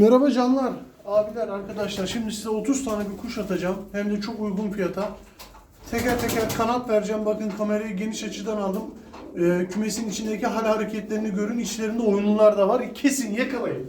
Merhaba canlar, abiler, arkadaşlar. Şimdi size 30 tane bir kuş atacağım. Hem de çok uygun fiyata. Teker teker kanat vereceğim. Bakın kamerayı geniş açıdan aldım. Ee, kümesin içindeki hal hareketlerini görün. İçlerinde oyunlular da var. Kesin yakalayın.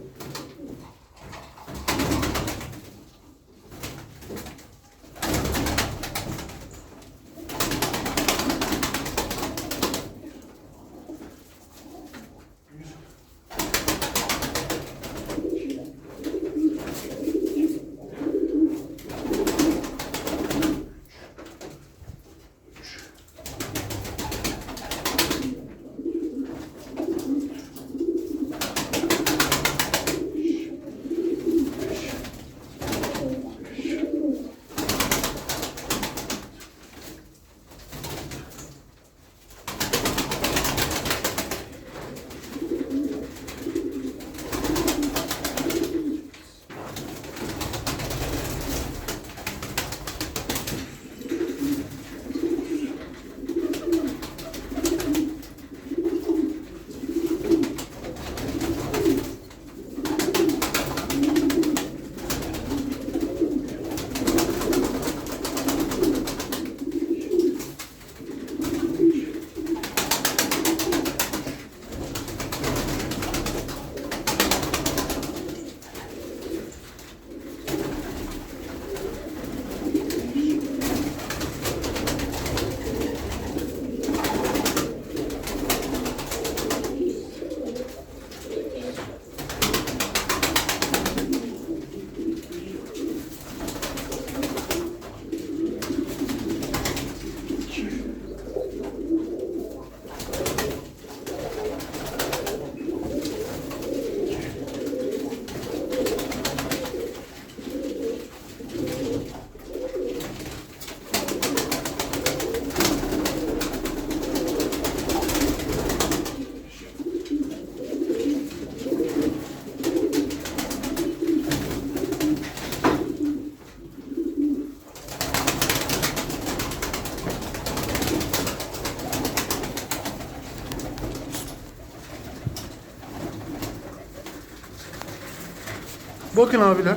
Bakın abiler.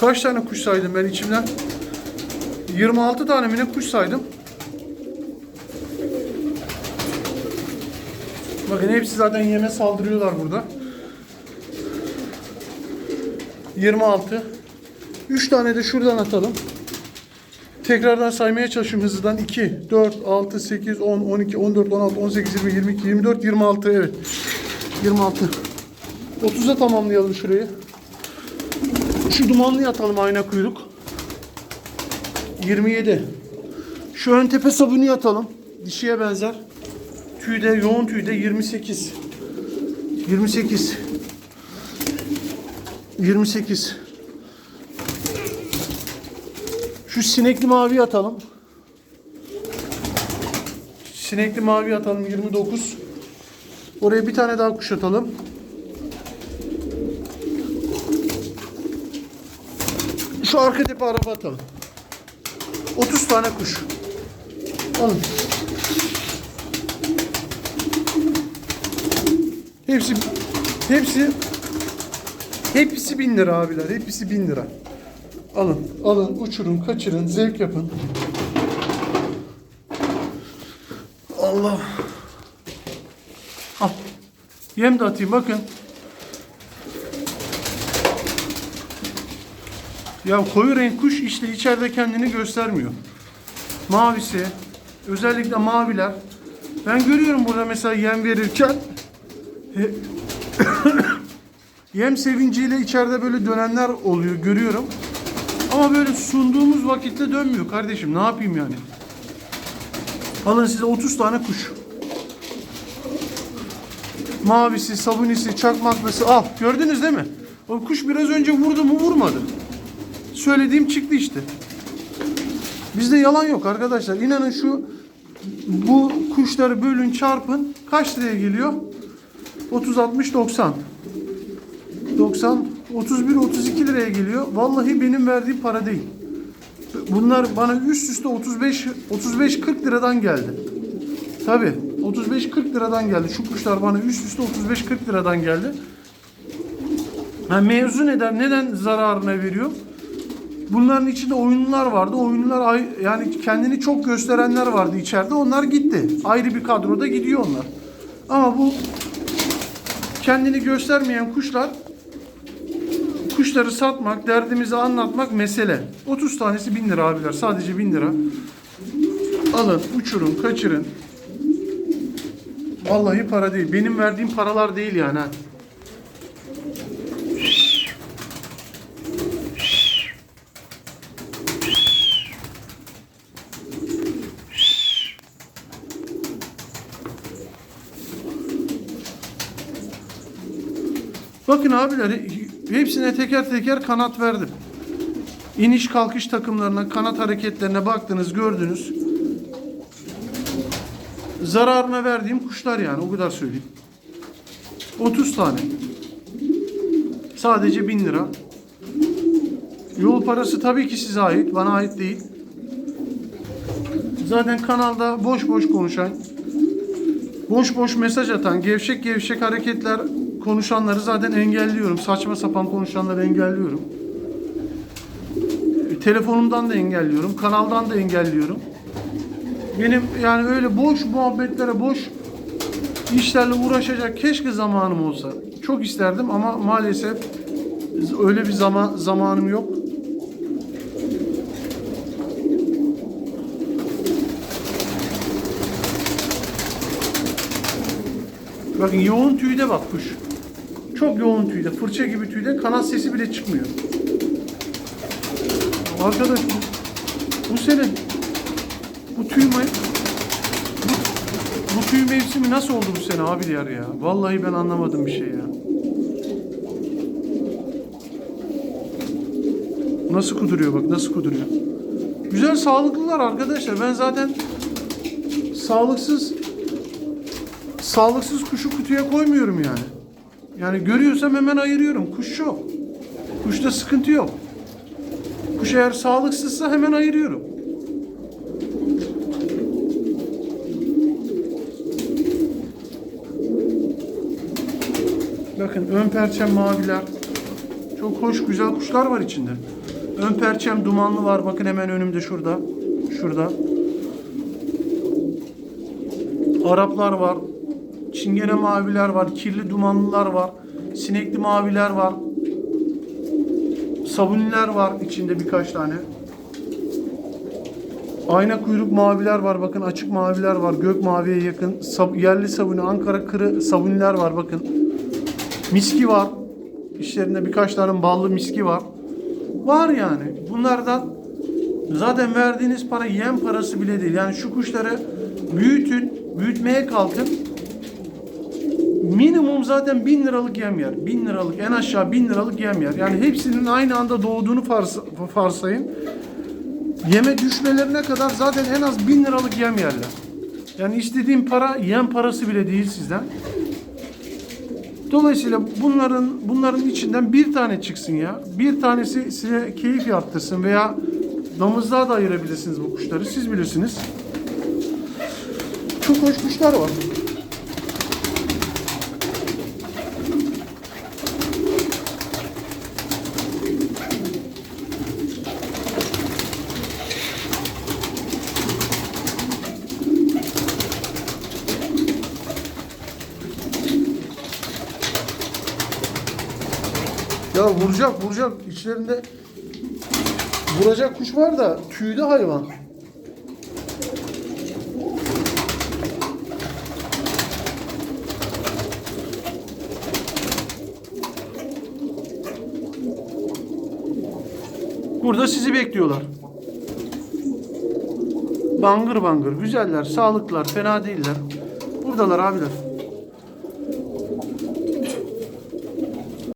Kaç tane kuş saydım ben içimden? 26 tane mi ne kuş saydım? Bakın hepsi zaten yeme saldırıyorlar burada. 26. 3 tane de şuradan atalım. Tekrardan saymaya çalışıyorum hızlıdan. 2, 4, 6, 8, 10, 12, 14, 16, 18, 20, 22, 24, 26. Evet. 26. 30'a tamamlayalım şurayı. Şu dumanlıyı atalım ayna kuyruk. 27. Şu ön tepe sabunu atalım. Dişiye benzer. Tüyde, yoğun tüyde 28. 28. 28. Şu sinekli mavi atalım. Sinekli mavi atalım 29. Oraya bir tane daha kuş atalım. Şu arka tepe araba atalım. 30 tane kuş. Alın. Hepsi hepsi hepsi bin lira abiler. Hepsi bin lira. Alın, alın, uçurun, kaçırın, zevk yapın. Allah. Al. Yem de atayım bakın. Ya koyu renk kuş işte içeride kendini göstermiyor. Mavisi, özellikle maviler. Ben görüyorum burada mesela yem verirken yem sevinciyle içeride böyle dönenler oluyor görüyorum. Ama böyle sunduğumuz vakitte dönmüyor kardeşim. Ne yapayım yani? Alın size 30 tane kuş. Mavisi, sabunisi, çakmaklısı al. Gördünüz değil mi? O kuş biraz önce vurdu mu vurmadı. Söylediğim çıktı işte. Bizde yalan yok arkadaşlar. İnanın şu bu kuşları bölün çarpın kaç liraya geliyor? 30 60 90. 90 31 32 liraya geliyor. Vallahi benim verdiğim para değil. Bunlar bana üst üste 35 35 40 liradan geldi. Tabi 35-40 liradan geldi. Şu kuşlar bana üst üste 35-40 liradan geldi. Ha, mevzu neden? Neden zararına veriyor? Bunların içinde oyunlar vardı. Oyunlar yani kendini çok gösterenler vardı içeride. Onlar gitti. Ayrı bir kadroda gidiyor onlar. Ama bu kendini göstermeyen kuşlar kuşları satmak, derdimizi anlatmak mesele. 30 tanesi 1000 lira abiler. Sadece 1000 lira. Alın, uçurun, kaçırın. Vallahi para değil. Benim verdiğim paralar değil yani. ha. Bakın abiler hepsine teker teker kanat verdim. İniş kalkış takımlarına, kanat hareketlerine baktınız, gördünüz. Zararına verdiğim kuşlar yani o kadar söyleyeyim. 30 tane. Sadece 1000 lira. Yol parası tabii ki size ait, bana ait değil. Zaten kanalda boş boş konuşan, boş boş mesaj atan, gevşek gevşek hareketler konuşanları zaten engelliyorum. Saçma sapan konuşanları engelliyorum. E, Telefonumdan da engelliyorum, kanaldan da engelliyorum. Benim yani öyle boş muhabbetlere, boş işlerle uğraşacak keşke zamanım olsa. Çok isterdim ama maalesef öyle bir zaman zamanım yok. Bakın yoğun tüyde bak kuş. Çok yoğun tüyde, fırça gibi tüyde kanat sesi bile çıkmıyor. Arkadaş bu, sene bu tüy bu, bu tüy mevsimi nasıl oldu bu sene abiler ya? Vallahi ben anlamadım bir şey ya. Nasıl kuduruyor bak nasıl kuduruyor. Güzel sağlıklılar arkadaşlar. Ben zaten sağlıksız sağlıksız kuşu kutuya koymuyorum yani. Yani görüyorsam hemen ayırıyorum. Kuş yok. Kuşta sıkıntı yok. Kuş eğer sağlıksızsa hemen ayırıyorum. Bakın ön perçem maviler. Çok hoş güzel kuşlar var içinde. Ön perçem dumanlı var. Bakın hemen önümde şurada. Şurada. Araplar var. Çingene maviler var. Kirli dumanlılar var. Sinekli maviler var. Sabuniler var içinde birkaç tane. Ayna kuyruk maviler var. Bakın açık maviler var. Gök maviye yakın. Sab- yerli sabuni, Ankara kırı sabuniler var. Bakın. Miski var. İşlerinde birkaç tane ballı miski var. Var yani. Bunlardan zaten verdiğiniz para yem parası bile değil. Yani şu kuşları büyütün, büyütmeye kalkın. Minimum zaten bin liralık yem yer. Bin liralık en aşağı bin liralık yem yer. Yani hepsinin aynı anda doğduğunu farsa, varsayın. Yeme düşmelerine kadar zaten en az bin liralık yem yerler. Yani istediğim para yem parası bile değil sizden. Dolayısıyla bunların bunların içinden bir tane çıksın ya. Bir tanesi size keyif yaptırsın veya damızlığa da ayırabilirsiniz bu kuşları. Siz bilirsiniz. Çok hoş kuşlar var. Ya vuracak vuracak içlerinde vuracak kuş var da tüylü hayvan. Burada sizi bekliyorlar. Bangır bangır güzeller, sağlıklılar, fena değiller. Buradalar abiler.